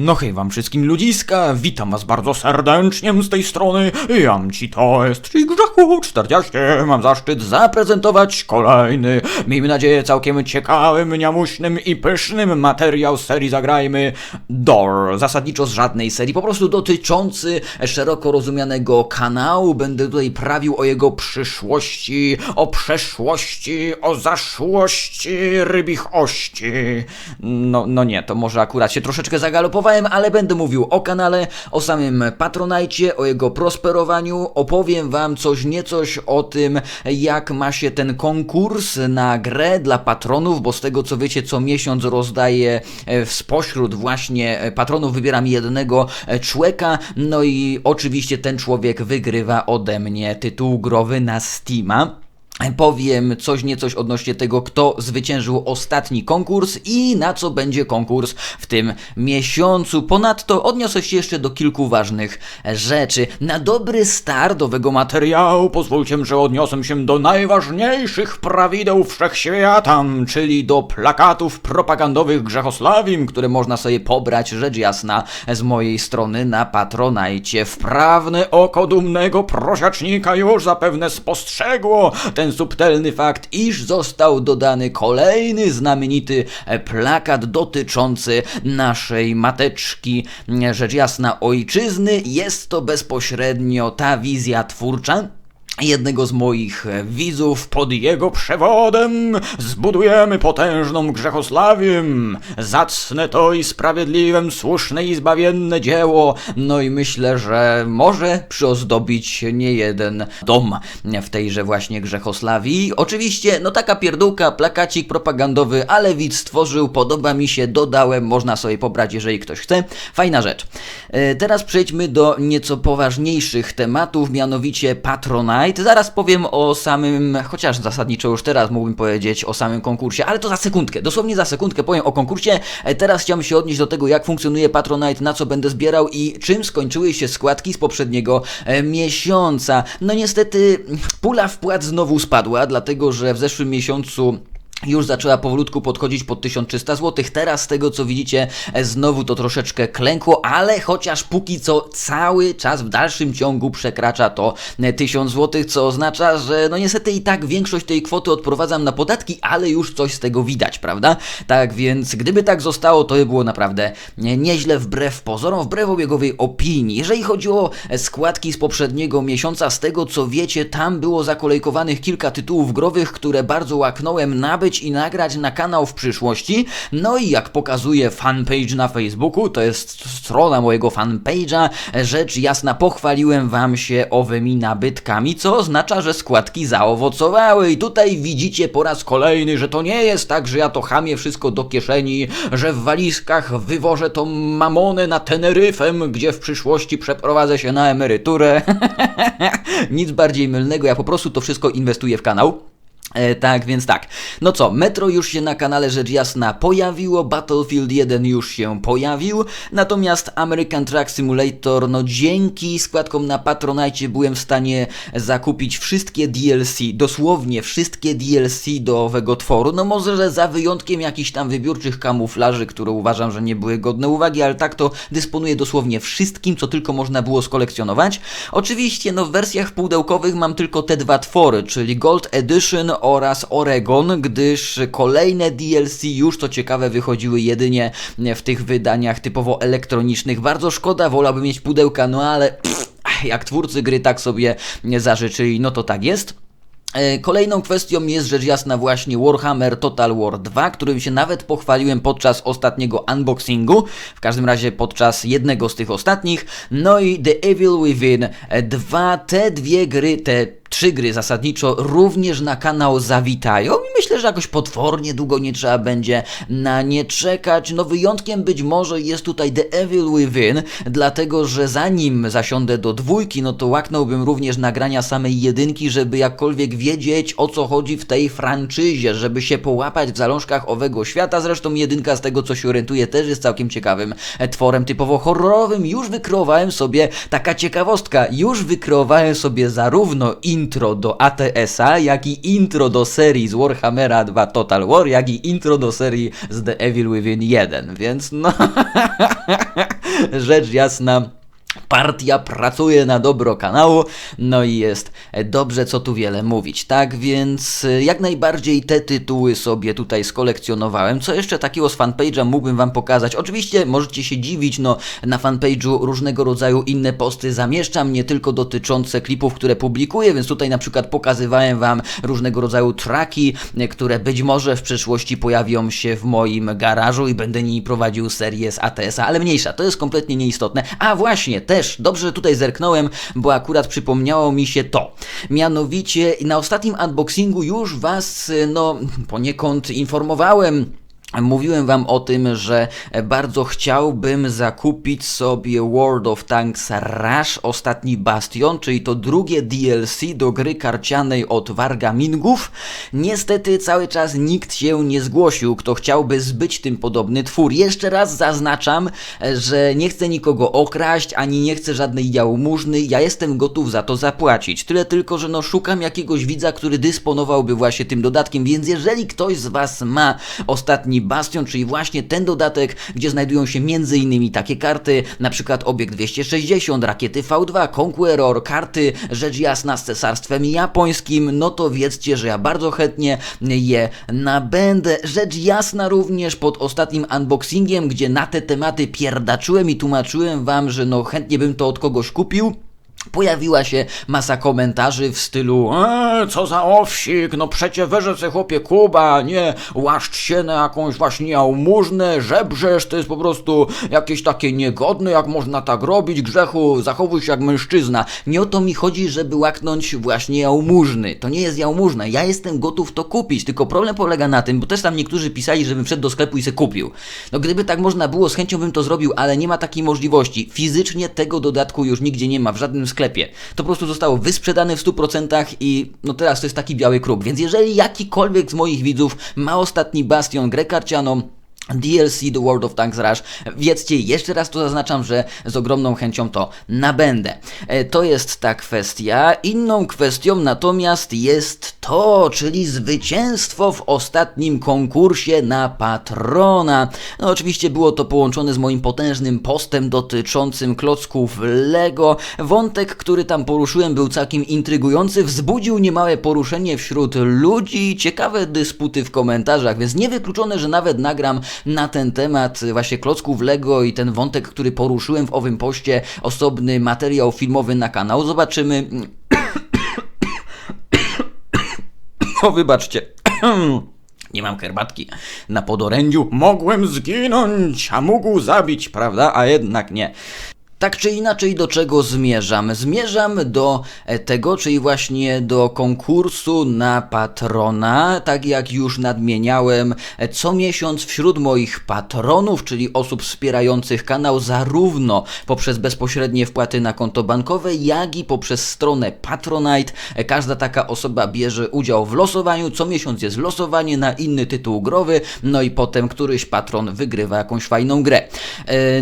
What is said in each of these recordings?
No hej wam wszystkim ludziska, witam was bardzo serdecznie z tej strony, jam ci to jest, czyli Grzechu 40, mam zaszczyt zaprezentować kolejny, miejmy nadzieję całkiem ciekawym, niamuśnym i pysznym materiał z serii Zagrajmy Door, zasadniczo z żadnej serii, po prostu dotyczący szeroko rozumianego kanału, będę tutaj prawił o jego przyszłości, o przeszłości, o zaszłości, rybich ości, no, no nie, to może akurat się troszeczkę ale będę mówił o kanale, o samym Patronajcie, o jego prosperowaniu, opowiem wam coś niecoś o tym, jak ma się ten konkurs na grę dla patronów, bo z tego co wiecie, co miesiąc rozdaję e, spośród właśnie e, patronów, wybieram jednego e, człowieka, no i oczywiście ten człowiek wygrywa ode mnie tytuł growy na Steama. Powiem coś niecoś odnośnie tego, kto zwyciężył ostatni konkurs i na co będzie konkurs w tym miesiącu. Ponadto odniosę się jeszcze do kilku ważnych rzeczy. Na dobry start owego materiału pozwólcie, że odniosę się do najważniejszych prawideł wszechświata, czyli do plakatów propagandowych Grzechosławim, które można sobie pobrać, rzecz jasna, z mojej strony na Patronajcie. Wprawne oko dumnego prosiacznika już zapewne spostrzegło ten subtelny fakt, iż został dodany kolejny znamienity plakat dotyczący naszej mateczki, rzecz jasna ojczyzny. Jest to bezpośrednio ta wizja twórcza, jednego z moich widzów pod jego przewodem zbudujemy potężną Grzechosławiem. Zacne to i sprawiedliwem, słuszne i zbawienne dzieło. No i myślę, że może przyozdobić nie jeden dom w tejże właśnie Grzechosławii. Oczywiście, no taka pierdółka, plakacik propagandowy, ale widz stworzył, podoba mi się, dodałem, można sobie pobrać, jeżeli ktoś chce. Fajna rzecz. E, teraz przejdźmy do nieco poważniejszych tematów, mianowicie Zaraz powiem o samym, chociaż zasadniczo już teraz mógłbym powiedzieć o samym konkursie, ale to za sekundkę, dosłownie za sekundkę powiem o konkursie. E, Teraz chciałbym się odnieść do tego, jak funkcjonuje Patronite, na co będę zbierał i czym skończyły się składki z poprzedniego e, miesiąca. No niestety pula wpłat znowu spadła, dlatego że w zeszłym miesiącu już zaczęła powolutku podchodzić pod 1300 zł. Teraz z tego co widzicie, e, znowu to troszeczkę klękło, ale chociaż póki co cały czas w dalszym ciągu przekracza to e, 1000 zł, co oznacza, że no niestety i tak większość tej kwoty odprowadzam na podatki, ale już coś z tego widać, prawda? Tak więc gdyby tak zostało, to by było naprawdę nie- nieźle wbrew pozorom, wbrew obiegowej opinii. Jeżeli chodzi o e, składki z poprzedniego miesiąca, z tego co wiecie, tam było zakolejkowanych kilka tytułów growych, które bardzo łaknąłem nabyć i nagrać na kanał w przyszłości. No i jak pokazuje fanpage na Facebooku, to jest strona mojego fanpage'a, rzecz jasna, pochwaliłem wam się owymi nabytkami, co oznacza, że składki zaowocowały. I tutaj widzicie po raz kolejny, że to nie jest tak, że ja to chamię wszystko do kieszeni, że w walizkach wywożę tą mamonę na Teneryfem, gdzie w przyszłości przeprowadzę się na emeryturę. Nic bardziej mylnego, ja po prostu to wszystko inwestuję w kanał. E, tak, więc tak. No co, Metro już się na kanale rzecz jasna pojawiło, Battlefield 1 już się pojawił, natomiast American Truck Simulator, no dzięki składkom na Patronite byłem w stanie zakupić wszystkie DLC, dosłownie wszystkie DLC do owego tworu, no może, że za wyjątkiem jakichś tam wybiórczych kamuflaży, które uważam, że nie były godne uwagi, ale tak to dysponuję dosłownie wszystkim, co tylko można było skolekcjonować. Oczywiście, no w wersjach pudełkowych mam tylko te dwa twory, czyli Gold Edition oraz Oregon, gdyż kolejne DLC już to ciekawe wychodziły jedynie w tych wydaniach typowo elektronicznych. Bardzo szkoda, wolałbym mieć pudełka, no ale pff, jak twórcy gry tak sobie zażyczyli, no to tak jest. E, Kolejną kwestią jest rzecz jasna właśnie Warhammer Total War 2, którym się nawet pochwaliłem podczas ostatniego unboxingu, w każdym razie podczas jednego z tych ostatnich. No i The Evil Within 2, te dwie gry, te trzy gry zasadniczo również na kanał zawitają i myślę, że jakoś potwornie długo nie trzeba będzie na nie czekać. No wyjątkiem być może jest tutaj The Evil Within, dlatego że zanim zasiądę do dwójki, no to łaknąłbym również nagrania samej jedynki, żeby jakkolwiek wiedzieć o co chodzi w tej franczyzie, żeby się połapać w zalążkach owego świata. Zresztą jedynka z tego co się orientuję też jest całkiem ciekawym e, tworem typowo horrorowym. Już wykreowałem sobie, taka ciekawostka, już wykreowałem sobie zarówno intro do ATS-a, jak i intro do serii z Warhammera 2 Total War, jak i intro do serii z The Evil Within 1, więc no... rzecz jasna. Partia pracuje na dobro kanału, no i jest dobrze, co tu wiele mówić. Tak więc y, jak najbardziej te tytuły sobie tutaj skolekcjonowałem. Co jeszcze takiego z fanpage'a mógłbym Wam pokazać? Oczywiście możecie się dziwić, no na fanpage'u różnego rodzaju inne posty zamieszczam, nie tylko dotyczące klipów, które publikuję, więc tutaj na przykład pokazywałem Wam różnego rodzaju traki, y, które być może w przyszłości pojawią się w moim garażu i będę nimi prowadził serię z ATS-a, ale mniejsza, to jest kompletnie nieistotne. A właśnie, też dobrze, tutaj zerknąłem, bo akurat przypomniało mi się to. Mianowicie na ostatnim unboxingu już Was, no, poniekąd informowałem Mówiłem wam o tym, że bardzo chciałbym zakupić sobie World of Tanks Rush, ostatni bastion, czyli to drugie DLC do gry karcianej od Wargamingów. Niestety cały czas nikt się nie zgłosił, kto chciałby zbyć tym podobny twór. Jeszcze raz zaznaczam, że nie chcę nikogo okraść, ani nie chcę żadnej jałmużny, ja jestem gotów za to zapłacić. Tyle tylko, że no szukam jakiegoś widza, który dysponowałby właśnie tym dodatkiem, więc jeżeli ktoś z was ma ostatni Bastion, czyli właśnie ten dodatek, gdzie znajdują się m.in. takie karty, przykład Obiekt 260, rakiety V2, Conqueror, karty rzecz jasna z cesarstwem japońskim, no to wiedzcie, że ja bardzo chętnie je nabędę. Rzecz jasna również pod ostatnim unboxingiem, gdzie na te tematy pierdaczyłem i tłumaczyłem wam, że no chętnie bym to od kogoś kupił. Pojawiła się masa komentarzy w stylu eee, co za owsik, no przecie se chłopie Kuba, nie łaszcz się na jakąś właśnie jałmużnę, żebrzesz, to jest po prostu jakieś takie niegodne, jak można tak robić, grzechu, zachowuj się jak mężczyzna. Nie o to mi chodzi, żeby łaknąć właśnie jałmużny, to nie jest jałmużna, ja jestem gotów to kupić, tylko problem polega na tym, bo też tam niektórzy pisali, żebym wszedł do sklepu i se kupił. No gdyby tak można było, z chęcią bym to zrobił, ale nie ma takiej możliwości. Fizycznie tego dodatku już nigdzie nie ma, w żadnym sklepie. To po prostu zostało wysprzedane w 100% i no teraz to jest taki biały kruk. Więc jeżeli jakikolwiek z moich widzów ma ostatni bastion grę karcianą, DLC The World of Tanks Rush. Wiedzcie, jeszcze raz tu zaznaczam, że z ogromną chęcią to nabędę. E, to jest ta kwestia. Inną kwestią natomiast jest to, czyli zwycięstwo w ostatnim konkursie na patrona. No oczywiście było to połączone z moim potężnym postem dotyczącym klocków Lego. Wątek, który tam poruszyłem był całkiem intrygujący, wzbudził niemałe poruszenie wśród ludzi, ciekawe dysputy w komentarzach, więc niewykluczone, że nawet nagram na ten temat właśnie klocków Lego i ten wątek, który poruszyłem w owym poście, osobny materiał filmowy na kanał. Zobaczymy. o, wybaczcie. Nie mam herbatki na podorędziu. Mogłem zginąć, a mógł zabić, prawda? A jednak nie. Tak czy inaczej, do czego zmierzam? Zmierzam do e, tego, czyli właśnie do konkursu na patrona. Tak jak już nadmieniałem, e, co miesiąc wśród moich patronów, czyli osób wspierających kanał, zarówno poprzez bezpośrednie wpłaty na konto bankowe, jak i poprzez stronę Patronite. E, każda taka osoba bierze udział w losowaniu. Co miesiąc jest losowanie na inny tytuł growy, no i potem któryś patron wygrywa jakąś fajną grę.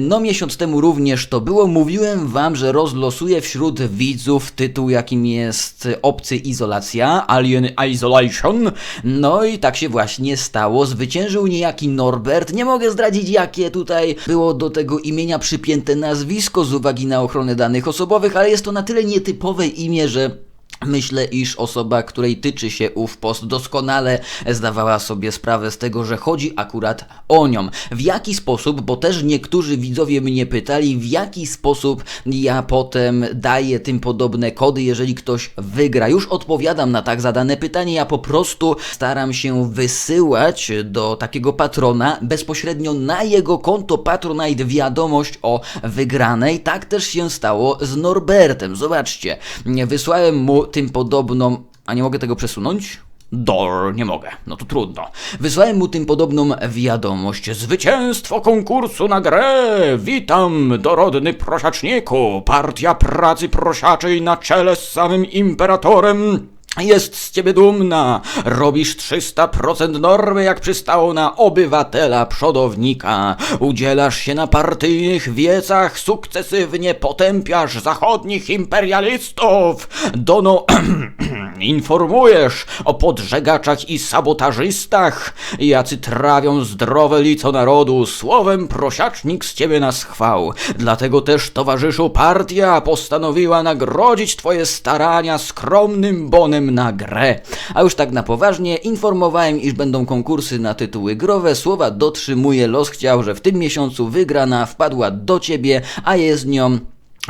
No, miesiąc temu również to było mówiłem wam, że rozlosuję wśród widzów tytuł, jakim jest Obcy Izolacja, Alien Isolation. No i tak się właśnie stało. Zwyciężył niejaki Norbert. Nie mogę zdradzić, jakie tutaj było do tego imienia przypięte nazwisko z uwagi na ochronę danych osobowych, ale jest to na tyle nietypowe imię, że Myślę, iż osoba, której tyczy się ów post, doskonale zdawała sobie sprawę z tego, że chodzi akurat o nią. W jaki sposób, bo też niektórzy widzowie mnie pytali, w jaki sposób ja potem daję tym podobne kody, jeżeli ktoś wygra. Już odpowiadam na tak zadane pytanie, ja po prostu staram się wysyłać do takiego patrona bezpośrednio na jego konto Patronite wiadomość o wygranej. Tak też się stało z Norbertem. Zobaczcie, wysłałem mu tym podobną... A nie mogę tego przesunąć? Dor, nie mogę. No to trudno. Wysłałem mu tym podobną wiadomość. Zwycięstwo konkursu na grę! Witam, dorodny prosiaczniku! Partia pracy prosiaczej na czele z samym imperatorem jest z ciebie dumna. Robisz 300% normy, jak przystało na obywatela przodownika. Udzielasz się na partyjnych wiecach, sukcesywnie potępiasz zachodnich imperialistów. Dono... Informujesz o podżegaczach i sabotażystach, jacy trawią zdrowe lico narodu, słowem prosiacznik z ciebie nas chwał. Dlatego też, towarzyszu, partia postanowiła nagrodzić twoje starania skromnym bonem na grę. A już tak na poważnie, informowałem, iż będą konkursy na tytuły growe, słowa dotrzymuje, los chciał, że w tym miesiącu wygrana wpadła do ciebie, a jest nią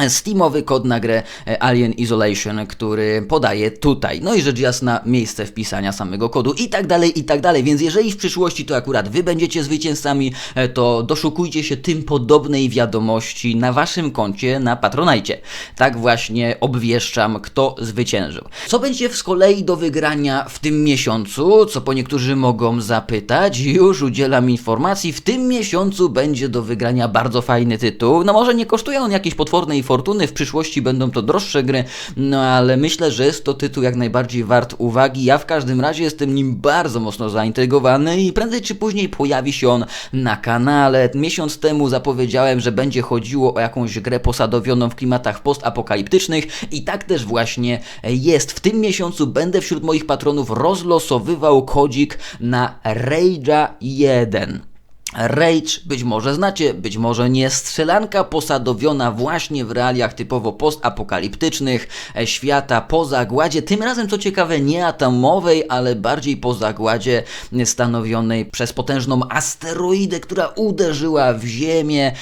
Steamowy kod na grę e, Alien Isolation, który podaje tutaj. No i rzecz jasna, miejsce wpisania samego kodu i tak dalej, i tak dalej. Więc jeżeli w przyszłości to akurat wy będziecie zwycięzcami, e, to doszukujcie się tym podobnej wiadomości na waszym koncie na Patronajcie. Tak właśnie obwieszczam, kto zwyciężył. Co będzie z kolei do wygrania w tym miesiącu, co po niektórzy mogą zapytać, już udzielam informacji. W tym miesiącu będzie do wygrania bardzo fajny tytuł. No może nie kosztuje on jakiejś potwornej fortuny, w przyszłości będą to droższe gry, no ale myślę, że jest to tytuł jak najbardziej wart uwagi. Ja w każdym razie jestem nim bardzo mocno zaintrygowany i prędzej czy później pojawi się on na kanale. Miesiąc temu zapowiedziałem, że będzie chodziło o jakąś grę posadowioną w klimatach postapokaliptycznych i tak też właśnie jest. W tym miesiącu będę wśród moich patronów rozlosowywał kodzik na Rage'a 1. Rage być może znacie, być może nie. Strzelanka posadowiona właśnie w realiach typowo postapokaliptycznych e, świata po zagładzie. Tym razem, co ciekawe, nie atomowej, ale bardziej po zagładzie stanowionej przez potężną asteroidę, która uderzyła w Ziemię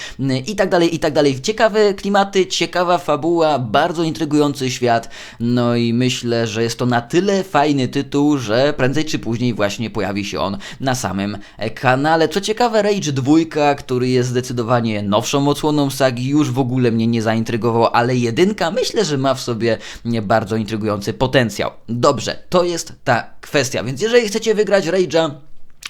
i tak dalej, i tak dalej. Ciekawe klimaty, ciekawa fabuła, bardzo intrygujący świat. No i myślę, że jest to na tyle fajny tytuł, że prędzej czy później właśnie pojawi się on na samym kanale. Co ciekawe, Rage 2, który jest zdecydowanie nowszą odsłoną sagi, już w ogóle mnie nie zaintrygował, ale jedynka myślę, że ma w sobie bardzo intrygujący potencjał. Dobrze, to jest ta kwestia, więc jeżeli chcecie wygrać Rage'a,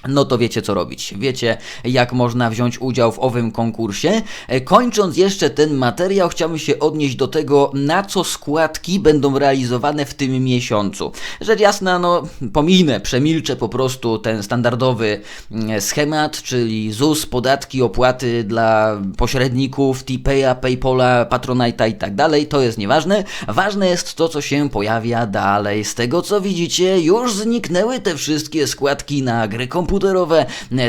no to wiecie co robić. Wiecie, jak można wziąć udział w owym konkursie. E, kończąc jeszcze ten materiał, chciałbym się odnieść do tego, na co składki będą realizowane w tym miesiącu. Rzecz jasna, no pominę, przemilczę po prostu ten standardowy mm, schemat, czyli ZUS, podatki, opłaty dla pośredników, T-Paya, Paypola, Patronite'a i tak dalej. To jest nieważne. Ważne jest to, co się pojawia dalej. Z tego co widzicie, już zniknęły te wszystkie składki na gry komputerowe komputerowe.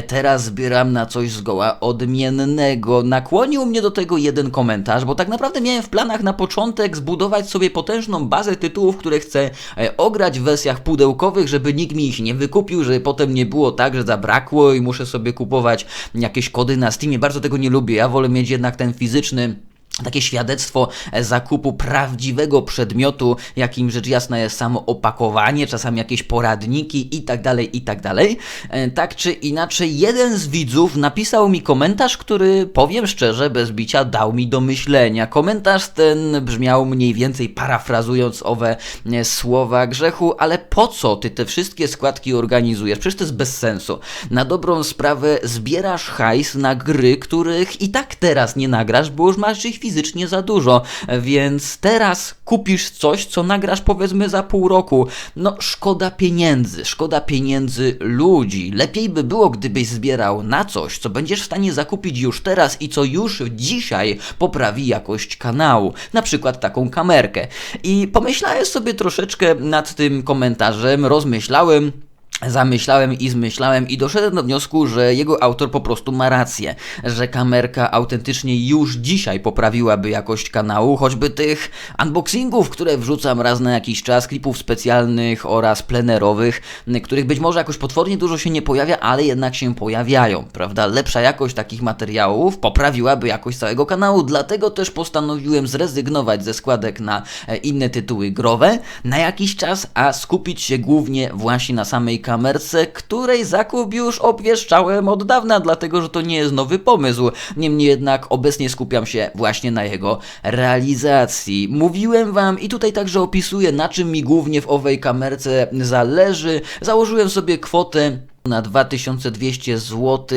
Teraz zbieram na coś zgoła odmiennego. Nakłonił mnie do tego jeden komentarz, bo tak naprawdę miałem w planach na początek zbudować sobie potężną bazę tytułów, które chcę e, ograć w wersjach pudełkowych, żeby nikt mi ich nie wykupił, żeby potem nie było tak, że zabrakło i muszę sobie kupować jakieś kody na Steamie. Bardzo tego nie lubię. Ja wolę mieć jednak ten fizyczny takie świadectwo zakupu prawdziwego przedmiotu, jakim rzecz jasna jest samo opakowanie, czasami jakieś poradniki i tak dalej, i tak. E, tak czy inaczej, jeden z widzów napisał mi komentarz, który, powiem szczerze, bez bicia dał mi do myślenia. Komentarz ten brzmiał mniej więcej parafrazując owe e, słowa grzechu, ale po co ty te wszystkie składki organizujesz? Przecież to jest bez sensu. Na dobrą sprawę zbierasz hajs na gry, których i tak teraz nie nagrasz, bo już masz ich fizycznie za dużo, więc teraz kupisz coś, co nagrasz powiedzmy za pół roku. No, szkoda pieniędzy, szkoda pieniędzy ludzi. Lepiej by było, gdybyś zbierał na coś, co będziesz w stanie zakupić już teraz i co już dzisiaj poprawi jakość kanału. Na przykład taką kamerkę. I pomyślałem sobie troszeczkę nad tym komentarzem, rozmyślałem zamyślałem i zmyślałem i doszedłem do wniosku, że jego autor po prostu ma rację, że kamerka autentycznie już dzisiaj poprawiłaby jakość kanału, choćby tych unboxingów, które wrzucam raz na jakiś czas, klipów specjalnych oraz plenerowych, których być może jakoś potwornie dużo się nie pojawia, ale jednak się pojawiają, prawda? Lepsza jakość takich materiałów poprawiłaby jakość całego kanału, dlatego też postanowiłem zrezygnować ze składek na e, inne tytuły growe na jakiś czas, a skupić się głównie właśnie na samej kamerce, której zakup już obwieszczałem od dawna, dlatego że to nie jest nowy pomysł. Niemniej jednak obecnie skupiam się właśnie na jego realizacji. Mówiłem wam i tutaj także opisuję, na czym mi głównie w owej kamerce zależy. Założyłem sobie kwotę na 2200 zł.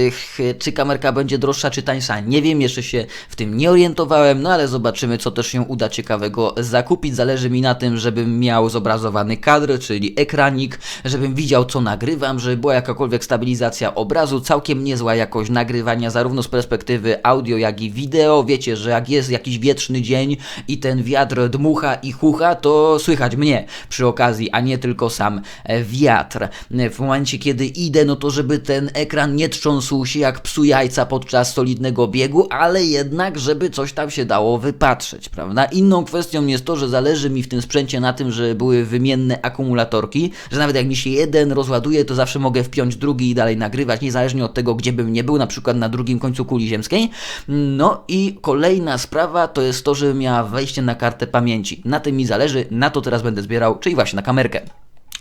Czy kamerka będzie droższa czy tańsza? Nie wiem, jeszcze się w tym nie orientowałem, no ale zobaczymy, co też się uda ciekawego zakupić. Zależy mi na tym, żebym miał zobrazowany kadr, czyli ekranik, żebym widział, co nagrywam, żeby była jakakolwiek stabilizacja obrazu, całkiem niezła jakość nagrywania, zarówno z perspektywy audio, jak i wideo. Wiecie, że jak jest jakiś wietrzny dzień i ten wiatr dmucha i chucha, to słychać mnie przy okazji, a nie tylko sam wiatr. W momencie, kiedy idę, no to żeby ten ekran nie trząsł się jak psu jajca podczas solidnego biegu, ale jednak, żeby coś tam się dało wypatrzeć, prawda? Inną kwestią jest to, że zależy mi w tym sprzęcie na tym, że były wymienne akumulatorki, że nawet jak mi się jeden rozładuje, to zawsze mogę wpiąć drugi i dalej nagrywać, niezależnie od tego, gdzie bym nie był, na przykład na drugim końcu kuli ziemskiej. No i kolejna sprawa to jest to, że miała wejście na kartę pamięci. Na tym mi zależy, na to teraz będę zbierał, czyli właśnie na kamerkę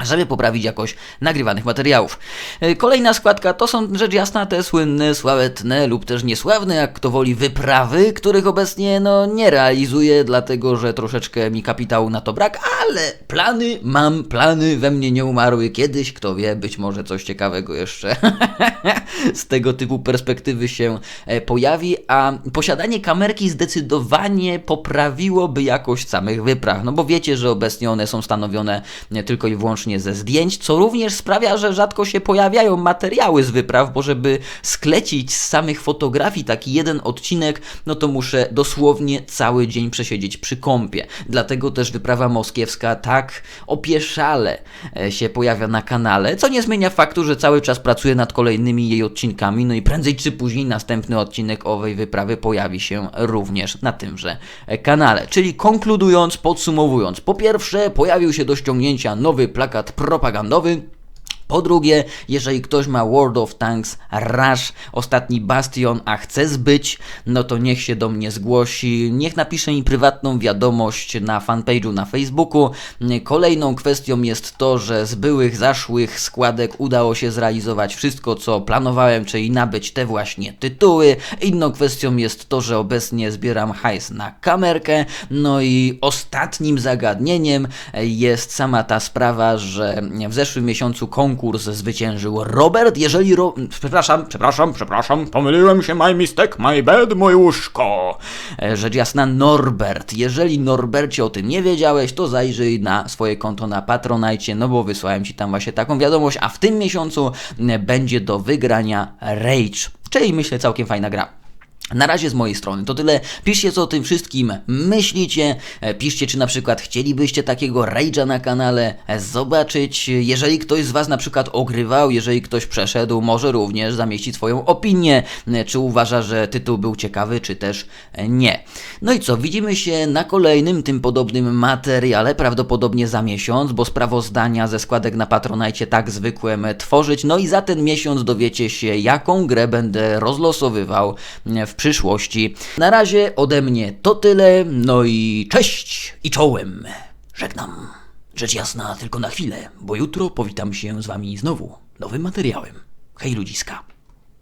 żeby poprawić jakość nagrywanych materiałów. E, Kolejna składka to są rzecz jasna te słynne, sławetne lub też niesławne, jak kto woli, wyprawy, których obecnie no nie realizuję, dlatego że troszeczkę mi kapitału na to brak, ale plany mam, plany we mnie nie umarły. Kiedyś, kto wie, być może coś ciekawego jeszcze z tego typu perspektywy się e, pojawi, a posiadanie kamerki zdecydowanie poprawiłoby jakość samych wypraw, no bo wiecie, że obecnie one są stanowione tylko i wyłącznie ze zdjęć, co również sprawia, że rzadko się pojawiają materiały z wypraw, bo żeby sklecić z samych fotografii taki jeden odcinek, no to muszę dosłownie cały dzień przesiedzieć przy kąpie. Dlatego też wyprawa moskiewska tak opieszale e, się pojawia na kanale, co nie zmienia faktu, że cały czas pracuję nad kolejnymi jej odcinkami, no i prędzej czy później następny odcinek owej wyprawy pojawi się również na tymże e, kanale. Czyli konkludując, podsumowując, po pierwsze pojawił się do ściągnięcia nowy plakat propagandowy, po drugie, jeżeli ktoś ma World of Tanks Rush, ostatni bastion, a chce zbyć, no to niech się do mnie zgłosi, niech napisze mi prywatną wiadomość na fanpage'u na Facebooku. Kolejną kwestią jest to, że z byłych, zaszłych składek udało się zrealizować wszystko, co planowałem, czyli nabyć te właśnie tytuły. Inną kwestią jest to, że obecnie zbieram hajs na kamerkę. No i ostatnim zagadnieniem jest sama ta sprawa, że w zeszłym miesiącu konkurs zwyciężył Robert. Jeżeli ro... Przepraszam, Przepraszam, przepraszam, pomyliłem się, my mistake, my bad, moje łóżko. E, Rzecz jasna, Norbert. Jeżeli Norbercie o tym nie wiedziałeś, to zajrzyj na swoje konto na Patronite, no bo wysłałem ci tam właśnie taką wiadomość, a w tym miesiącu e, będzie do wygrania Rage, czyli myślę całkiem fajna gra. Na razie z mojej strony to tyle. Piszcie co o tym wszystkim myślicie. E, Piszcie czy na przykład chcielibyście takiego rage'a na kanale zobaczyć. Jeżeli ktoś z Was na przykład ogrywał, jeżeli ktoś przeszedł, może również zamieścić swoją opinię. e, Czy uważa, że tytuł był ciekawy, czy też e, nie. No i co, widzimy się na kolejnym tym podobnym materiale, prawdopodobnie za miesiąc, bo sprawozdania ze składek na Patronite tak zwykłem tworzyć. No i za ten miesiąc dowiecie się, jaką grę będę rozlosowywał w przyszłości. Na razie ode mnie to tyle, no i cześć i czołem. Żegnam. Rzecz jasna tylko na chwilę, bo jutro powitam się z wami znowu nowym materiałem. Hej ludziska.